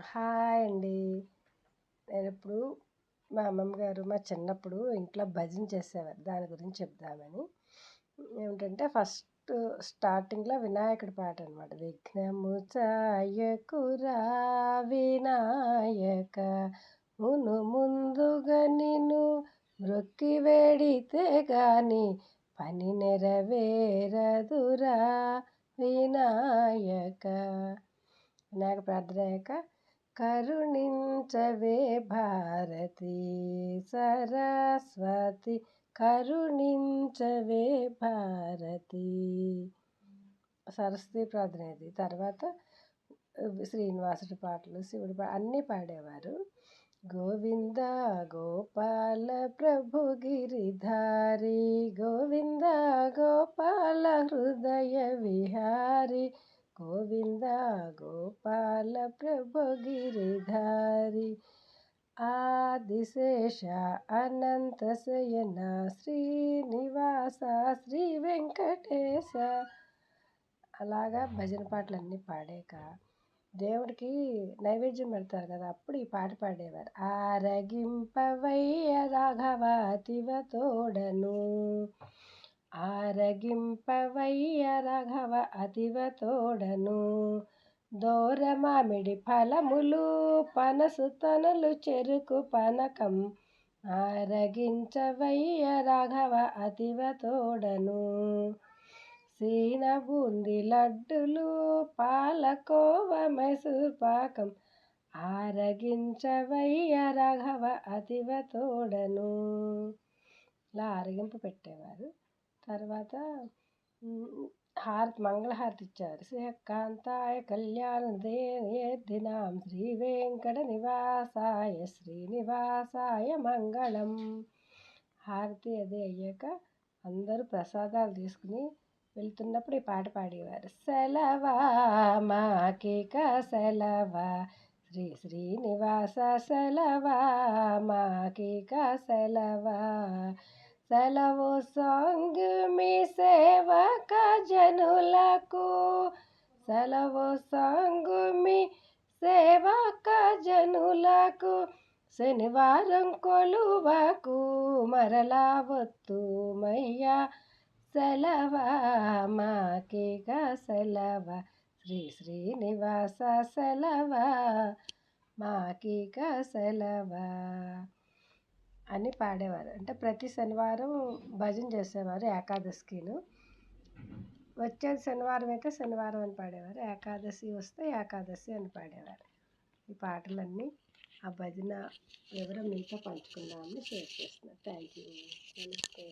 Hi అండి. నేను ఇప్పుడు మా అమ్మమ్మ గారు మా చిన్నప్పుడు ఇంట్లో భజన చేసేవారు. దాని గురించి చెప్దామని. ఏమిటంటే ఫస్ట్ స్టార్టింగ్లో వినాయకుడి పాట అనమాట విఘ్నము చాయకురా వినాయక మును ముందుగా నిన్ను మృక్కి వేడితే గాని పని నెరవేరదురా వినాయక. వినాయక ప్రార్థన అయ్యాక కరుణించవే భారతి సరస్వతి కరుణించవే భారతి. సరస్వతి ప్రార్థన తర్వాత శ్రీనివాసుడి పాటలు శివుడి పాట అన్నీ పాడేవారు. గోవింద గోపాల ప్రభు గిరిధారి గోవింద గోపాల హృదయ విహారి గోవింద గోపాల ప్రభు గిరిధారి ఆదిశేష అనంత శయన శ్రీనివాస శ్రీ వెంకటేశ. అలాగా భజన పాటలన్నీ పాడాక దేవుడికి నైవేద్యం పెడతారు కదా అప్పుడు ఈ పాట పాడేవారు. ఆరగింపవయ్య రాఘవాతివ తోడను ఆరగింపవయ్య రాఘవ అతివ తోడను దోర మామిడి ఫలములు పనసు తనలు చెరుకు పనకం ఆరగించవయ్య రాఘవ అతివ తోడను సీన బూంది లడ్డులు పాలకోవ మైసూర్ పాకం ఆరగించవయ్య రాఘవ అతివ తోడను ఇలా ఆరగింపు పెట్టేవారు. తర్వాత హారతి మంగళహారతి ఇచ్చారు. శ్రీకాంతాయ కళ్యాణ దినాం. శ్రీ వెంకట నివాసాయ శ్రీనివాసాయ మంగళం. హారతి అదే అయ్యాక అందరూ ప్రసాదాలు తీసుకుని వెళ్తున్నప్పుడు ఈ పాట పాడేవారు. సెలవా మాకిక సెలవా? శ్రీ శ్రీనివాస సెలవా మాకిక సెలవా? సెలవు సాంగ్ మీ సేవక జనులకు. సెలవు సాంగ్ మీ సేవక జనులకు. శనివారం కొలువకు మరలా వత్తుమయ్యా సెలవా మాకిగా సెలవ. శ్రీ శ్రీనివాస సెలవ మాకిగా సెలవా. అని పాడేవారు. అంటే ప్రతి శనివారం భజన చేసేవారు ఏకాదశికిను. వచ్చేది శనివారం అయితే శనివారం అని పాడేవారు. ఏకాదశి వస్తే ఏకాదశి అని పాడేవారు. ఈ పాటలన్నీ ఆ భజన వివరం మీతో పంచుకుందామని షేర్ చేస్తున్నాను థ్యాంక్ యూ నమస్తే.